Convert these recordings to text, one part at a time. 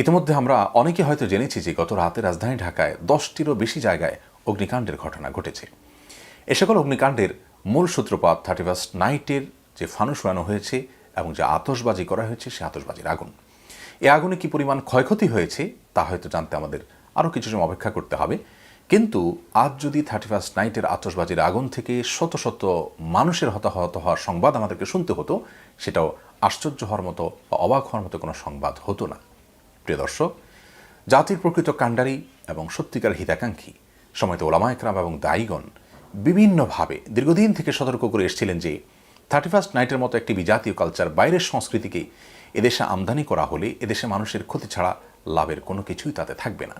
ইতিমধ্যে আমরা অনেকে হয়তো জেনেছি যে গত রাতে রাজধানী ঢাকায় দশটিরও বেশি জায়গায় অগ্নিকাণ্ডের ঘটনা ঘটেছে। এ সকল অগ্নিকাণ্ডের মূল সূত্রপাত থার্টি ফার্স্ট নাইটের যে ফানুস উড়ানো হয়েছে এবং যে আতসবাজি করা হয়েছে, সে আতসবাজির আগুন। এ আগুনে কি পরিমাণ ক্ষয়ক্ষতি হয়েছে, তা হয়তো জানতে আমাদের আরও কিছু সময় অপেক্ষা করতে হবে। কিন্তু আজ যদি থার্টি ফার্স্ট নাইটের আতসবাজির আগুন থেকে শত শত মানুষের হতাহত হওয়ার সংবাদ আমাদেরকে শুনতে হতো, সেটাও আশ্চর্য হওয়ার মতো বা অবাক হওয়ার মতো কোনো সংবাদ হতো না। প্রিয় দর্শক, জাতির প্রকৃত কাণ্ডারি এবং সত্যিকার হিতাকাঙ্ক্ষী, সময়ত ওলামা একরাম এবং দায়ীগণ বিভিন্নভাবে দীর্ঘদিন থেকে সতর্ক করে এসেছিলেন যে থার্টি ফার্স্ট নাইটের মতো একটি বিজাতীয় কালচার বাইরের সংস্কৃতিকে এদেশে আমদানি করা হলে এদেশে মানুষের ক্ষতি ছাড়া লাভের কোনো কিছুই তাতে থাকবে না।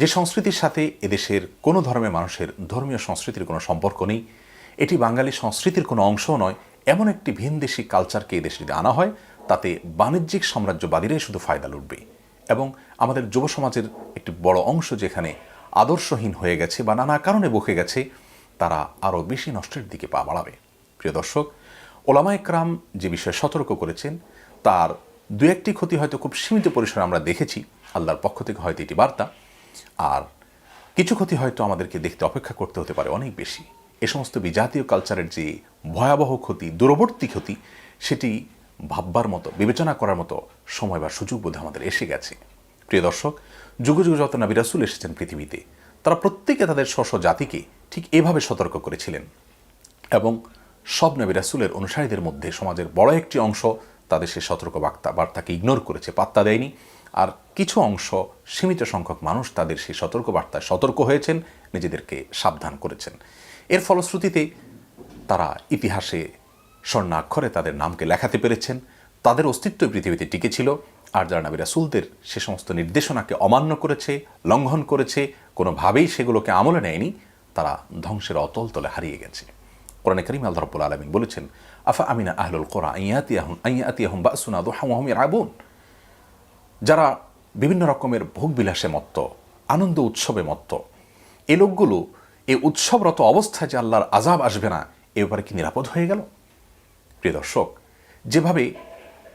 যে সংস্কৃতির সাথে এদেশের কোনো ধর্মের মানুষের ধর্মীয় সংস্কৃতির কোনো সম্পর্ক নেই, এটি বাঙালি সংস্কৃতির কোনো অংশও নয়, এমন একটি ভিনদেশি কালচারকে এদেশে যদি আনা হয় তাতে বাণিজ্যিক সাম্রাজ্যবাদীরাই শুধু ফায়দা লুটবে এবং আমাদের যুব সমাজের একটি বড় অংশ যেখানে আদর্শহীন হয়ে গেছে বা নানা কারণে বকে গেছে, তারা আরও বেশি নষ্টের দিকে পা বাড়াবে। প্রিয় দর্শক ওলামা একরাম যে বিষয়ে সতর্ক করেছেন, তার দু একটি ক্ষতি হয়তো খুব সীমিত পরিসরে আমরা দেখেছি। আল্লাহর পক্ষ থেকে হয়তো এটি বার্তা। আর কিছু ক্ষতি হয়তো আমাদেরকে দেখতে অপেক্ষা করতে হতে পারে অনেক বেশি। এ সমস্ত বিজাতীয় কালচারের যে ভয়াবহ ক্ষতি, দূরবর্তী ক্ষতি, সেটি ভাববার মতো, বিবেচনা করার মতো সময় বা সুযোগ বোধ আমাদের এসে গেছে। প্রিয় দর্শক, যুগ যুগ যত নবী রাসুল এসেছেন পৃথিবীতে, তারা প্রত্যেকে তাদের স্ব জাতিকে ঠিক এভাবে সতর্ক করেছিলেন এবং সব নবী রাসুলের অনুসারীদের মধ্যে সমাজের বড় একটি অংশ তাদের সে সতর্ক বার্তা, বার্তাকে ইগনোর করেছে, পাত্তা দেয়নি। আর কিছু অংশ, সীমিত সংখ্যক মানুষ তাদের সেই সতর্ক বার্তায় সতর্ক হয়েছেন, নিজেদেরকে সাবধান করেছেন। এর ফলশ্রুতিতে তারা ইতিহাসে স্বর্ণাক্ষরে তাদের নামকে লেখাতে পেরেছেন। তাদের অস্তিত্ব পৃথিবীতে টিকে ছিল। আর যারা নাবি রাসুলদের সে সমস্ত নির্দেশনাকে অমান্য করেছে, লঙ্ঘন করেছে, কোনোভাবেই সেগুলোকে আমলে নেয়নি, তারা ধ্বংসের অতল তলে হারিয়ে গেছে। কোরআনে করিম আল্লাহ আলমিন বলেছেন, আফা আমিনা আহলুল কোরআ আইয়াতিয়াহুম আইয়াতিয়াহুম বাসুনা দুহাম আবুন যারা বিভিন্ন রকমের ভোগবিলাসে মত্ত, আনন্দ উৎসবে মত্ত, এ লোকগুলো এই উৎসবরত অবস্থায় যে আল্লাহর আজাব আসবে না, এ ব্যাপারে কি নিরাপদ হয়ে গেল? প্রিয় দর্শক, যেভাবে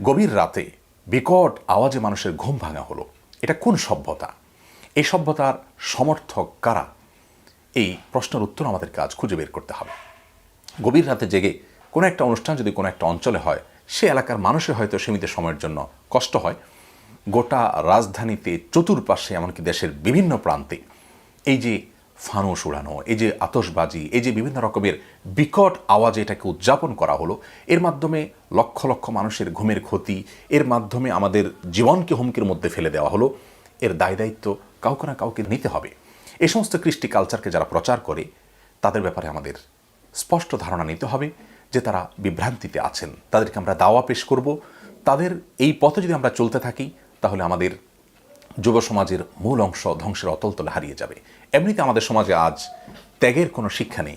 গভীর রাতে বিকট আওয়াজে মানুষের ঘুম ভাঙা হলো, এটা কোন সভ্যতা? এই সভ্যতার সমর্থক কারা? এই প্রশ্নের উত্তর আমাদের কাজ খুঁজে বের করতে হবে। গভীর রাতে জেগে কোনো একটা অনুষ্ঠান যদি কোনো একটা অঞ্চলে হয়, সে এলাকার মানুষের হয়তো সীমিত সময়ের জন্য কষ্ট হয়। গোটা রাজধানীতে চতুর্পাশে এমনকি দেশের বিভিন্ন প্রান্তে এই যে ফানুস উড়ানো এই যে আতসবাজি এই যে বিভিন্ন রকমের বিকট আওয়াজে এটাকে উদযাপন করা হলো, এর মাধ্যমে লক্ষ লক্ষ মানুষের ঘুমের ক্ষতি, এর মাধ্যমে আমাদের জীবনকে হুমকির মধ্যে ফেলে দেওয়া হলো, এর দায় দায়িত্ব কাউকে না কাউকে নিতে হবে। এ সমস্ত কৃষ্টি কালচারকে যারা প্রচার করে, তাদের ব্যাপারে আমাদের স্পষ্ট ধারণা নিতে হবে যে তারা বিভ্রান্তিতে আছেন। তাদেরকে আমরা দাওয়া পেশ করব। তাদের এই পথে যদি আমরা চলতে থাকি, তাহলে আমাদের যুব সমাজের মূল অংশ ধ্বংসের অতলতলে হারিয়ে যাবে। এমনিতে আমাদের সমাজে আজ ত্যাগের কোনো শিক্ষা নেই।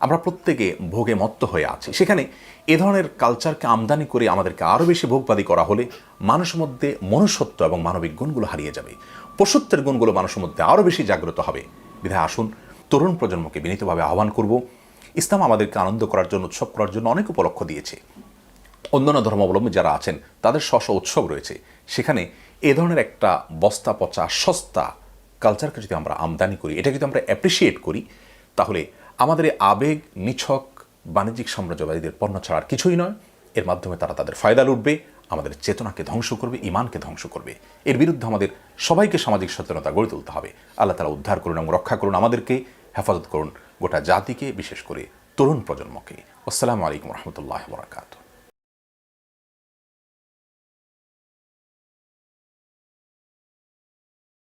আমরা প্রত্যেকে ভোগে মত্ত হয়ে আছি। সেখানে এ ধরনের কালচারকে আমদানি করে আমাদেরকে আরও বেশি ভোগবাদী করা হলে মানুষের মধ্যে মনুষ্যত্ব এবং মানবিক গুণগুলো হারিয়ে যাবে। পশুত্বের গুণগুলো মানুষের মধ্যে আরও বেশি জাগ্রত হবে। বিধায় আসুন, তরুণ প্রজন্মকে বিনীতভাবে আহ্বান করব, ইসলাম আমাদেরকে আনন্দ করার জন্য, উৎসব করার জন্য অনেক উপলক্ষ দিয়েছে। অন্যান্য ধর্মাবলম্বী যারা আছেন, তাদের স্ব স্ব উৎসব রয়েছে। সেখানে এ ধরনের একটা বস্তা পচা, সস্তা কালচারকে যদি আমরা আমদানি করি এটা যদি আমরা অ্যাপ্রিসিয়েট করি, তাহলে আমাদের এই আবেগ, নিছক, বাণিজ্যিক সাম্রাজ্যবাদীদের পণ্য ছাড়া আর কিছুই নয়। এর মাধ্যমে তারা তাদের ফায়দা লুটবে, আমাদের চেতনাকে ধ্বংস করবে ইমানকে ধ্বংস করবে। এর বিরুদ্ধে আমাদের সবাইকে সামাজিক সচেতনতা গড়ে তুলতে হবে। আল্লাহ তারা উদ্ধার করুন এবং রক্ষা করুন আমাদেরকে, হেফাজত করুন গোটা জাতিকে, বিশেষ করে তরুণ প্রজন্মকে। আসসালামু আলাইকুম রহমতুল্লাহ বরাকাতু